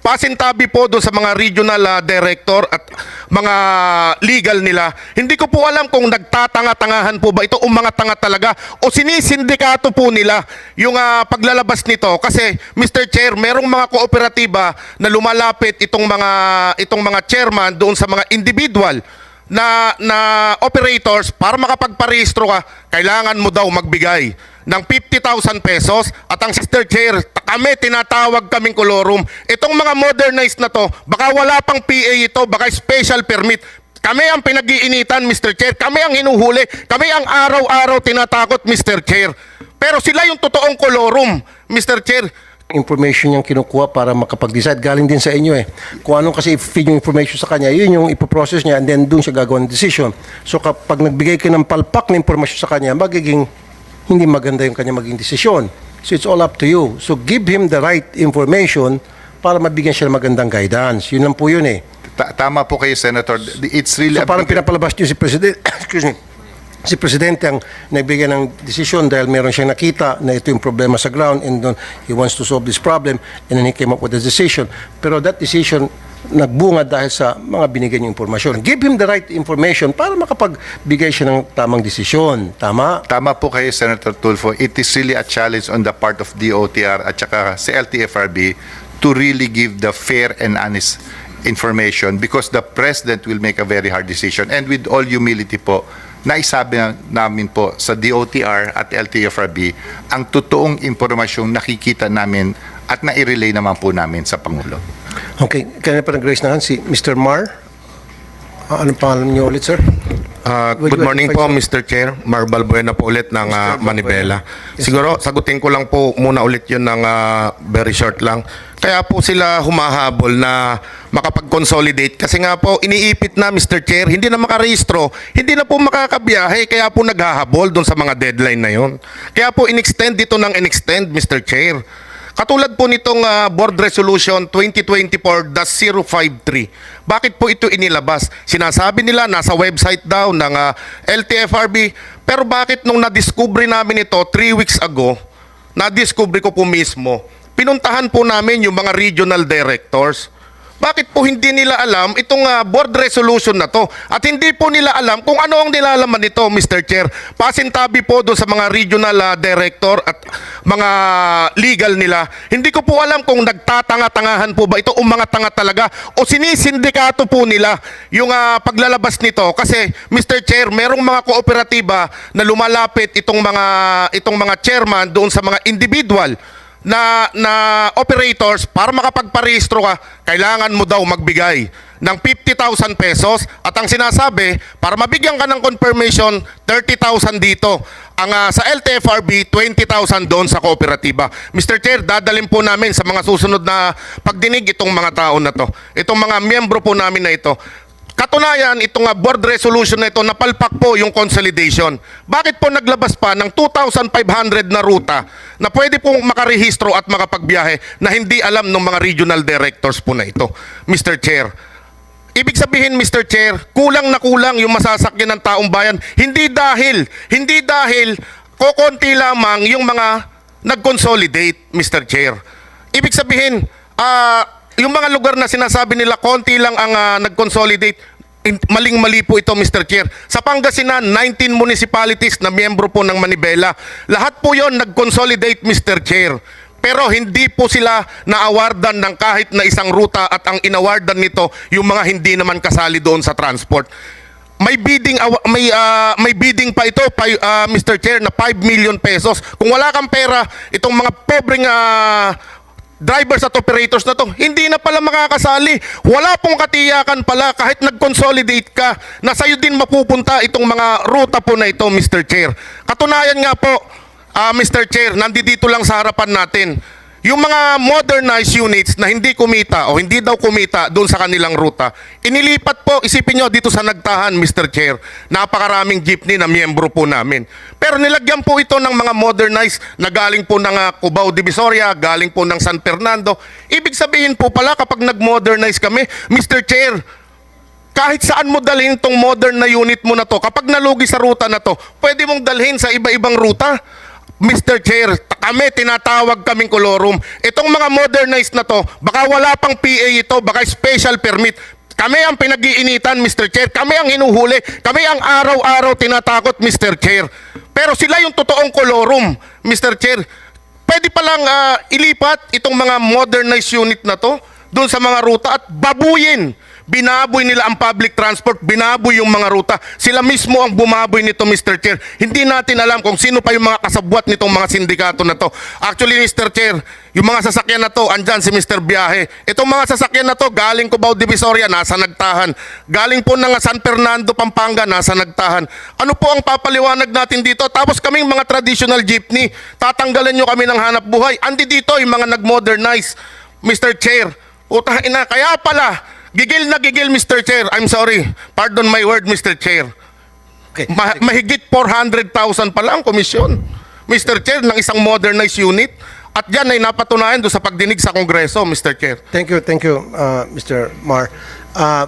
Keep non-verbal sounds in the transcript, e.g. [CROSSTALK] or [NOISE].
pasintabi po doon sa mga regional ah, director at mga legal nila. Hindi ko po alam kung nagtatanga-tangahan po ba ito o mga tanga talaga o sinisindikato po nila yung ah, paglalabas nito kasi Mr. Chair, merong mga kooperatiba na lumalapit itong mga itong mga chairman doon sa mga individual na na operators para makapagparehistro ka, kailangan mo daw magbigay ng 50,000 pesos at ang sister chair, kami tinatawag kaming kolorum. Itong mga modernized na to, baka wala pang PA ito, baka special permit. Kami ang pinag-iinitan, Mr. Chair. Kami ang hinuhuli. Kami ang araw-araw tinatakot, Mr. Chair. Pero sila yung totoong kolorum, Mr. Chair. information niyang kinukuha para makapag-decide. Galing din sa inyo eh. Kung anong kasi feed yung information sa kanya, yun yung ipoprocess niya and then doon siya gagawa ng decision. So kapag nagbigay ka ng palpak na informasyon sa kanya, magiging hindi maganda yung kanya maging desisyon. So it's all up to you. So give him the right information para mabigyan siya ng magandang guidance. Yun lang po yun eh. Ta- tama po kayo, Senator. It's really So parang pinapalabas niyo si Presidente, [COUGHS] excuse me, si Presidente ang nagbigay ng desisyon dahil meron siyang nakita na ito yung problema sa ground and then he wants to solve this problem and then he came up with a decision. Pero that decision nagbunga dahil sa mga binigay niyong informasyon. Give him the right information para makapagbigay siya ng tamang desisyon. Tama? Tama po kayo, Senator Tulfo. It is really a challenge on the part of DOTR at saka sa LTFRB to really give the fair and honest information because the President will make a very hard decision. And with all humility po, naisabi na namin po sa DOTR at LTFRB ang totoong impormasyong nakikita namin at nai-relay naman po namin sa Pangulo. Okay. Kaya pa nag-raise na si Mr. Mar. Ah, anong pangalan niyo ulit, sir? Ah, Would good you morning po? Mr. Chair. Marbal Buena po ulit ng ah, Mr. Manibela. Siguro, sagutin ko lang po muna ulit yun ng ah, very short lang. Kaya po sila humahabol na makapag-consolidate kasi nga po iniipit na Mr. Chair, hindi na makarehistro, hindi na po makakabiyahe, kaya po naghahabol doon sa mga deadline na yon. Kaya po in-extend dito ng in-extend Mr. Chair. Katulad po nitong ah, Board Resolution 2024-053. Bakit po ito inilabas? Sinasabi nila nasa website daw ng ah, LTFRB. Pero bakit nung nadiscover namin ito 3 weeks ago, nadiscover ko po mismo, pinuntahan po namin yung mga regional directors. Bakit po hindi nila alam itong ah, board resolution na to? At hindi po nila alam kung ano ang nilalaman nito, Mr. Chair. Pasintabi po doon sa mga regional ah, director at mga legal nila. Hindi ko po alam kung nagtatanga-tangahan po ba ito o mga tanga talaga o sinisindikato po nila yung ah, paglalabas nito kasi Mr. Chair, merong mga kooperatiba na lumalapit itong mga itong mga chairman doon sa mga individual na na operators para makapagparehistro ka, kailangan mo daw magbigay ng 50,000 pesos at ang sinasabi, para mabigyan ka ng confirmation, 30,000 dito. Ang ah, sa LTFRB, 20,000 doon sa kooperatiba. Mr. Chair, dadalhin po namin sa mga susunod na pagdinig itong mga tao na to. Itong mga miyembro po namin na ito. Katunayan, itong nga board resolution na ito, napalpak po yung consolidation. Bakit po naglabas pa ng 2,500 na ruta na pwede pong makarehistro at makapagbiyahe na hindi alam ng mga regional directors po na ito, Mr. Chair? Ibig sabihin, Mr. Chair, kulang na kulang yung masasakyan ng taong bayan. Hindi dahil, hindi dahil kokonti lamang yung mga nag-consolidate, Mr. Chair. Ibig sabihin, ah, yung mga lugar na sinasabi nila, konti lang ang ah, nag-consolidate. In- Maling-mali po ito, Mr. Chair. Sa Pangasinan, 19 municipalities na miyembro po ng Manibela. Lahat po yon nag-consolidate, Mr. Chair. Pero hindi po sila na-awardan ng kahit na isang ruta at ang inawardan nito yung mga hindi naman kasali doon sa transport. May bidding may ah, may bidding pa ito pa, ah, Mr. Chair na 5 million pesos. Kung wala kang pera, itong mga pobreng ah, drivers at operators na to, hindi na pala makakasali. Wala pong katiyakan pala kahit nag-consolidate ka na sa'yo din mapupunta itong mga ruta po na ito, Mr. Chair. Katunayan nga po, ah, Mr. Chair, nandito lang sa harapan natin, yung mga modernized units na hindi kumita o hindi daw kumita doon sa kanilang ruta, inilipat po, isipin nyo, dito sa Nagtahan, Mr. Chair, napakaraming jeepney na miyembro po namin. Pero nilagyan po ito ng mga modernized na galing po ng ah, Cubao Divisoria, galing po ng San Fernando. Ibig sabihin po pala kapag nag-modernize kami, Mr. Chair, kahit saan mo dalhin tong modern na unit mo na to, kapag nalugi sa ruta na to, pwede mong dalhin sa iba-ibang ruta. Mr. Chair, kami tinatawag kaming kolorum. Itong mga modernized na to, baka wala pang PA ito, baka special permit. Kami ang pinag-iinitan, Mr. Chair. Kami ang hinuhuli. Kami ang araw-araw tinatakot, Mr. Chair. Pero sila yung totoong kolorum, Mr. Chair. Pwede palang ah, ilipat itong mga modernized unit na to doon sa mga ruta at babuyin. Binaboy nila ang public transport, binaboy yung mga ruta. Sila mismo ang bumaboy nito, Mr. Chair. Hindi natin alam kung sino pa yung mga kasabwat nitong mga sindikato na to. Actually, Mr. Chair, yung mga sasakyan na to, andyan si Mr. Biyahe. Itong mga sasakyan na to, galing Cubao Divisoria, nasa nagtahan. Galing po ng San Fernando, Pampanga, nasa nagtahan. Ano po ang papaliwanag natin dito? Tapos kaming mga traditional jeepney, tatanggalan nyo kami ng hanap buhay. Andi dito yung mga nag-modernize, Mr. Chair. Utang ina, kaya pala, gigil na gigil, Mr. Chair. I'm sorry. Pardon my word, Mr. Chair. Okay. Ma- mahigit 400,000 pala ang komisyon. Mr. Chair, ng isang modernized unit. At yan ay napatunayan doon sa pagdinig sa Kongreso, Mr. Chair. Thank you, thank you, uh, Mr. Mar. Uh,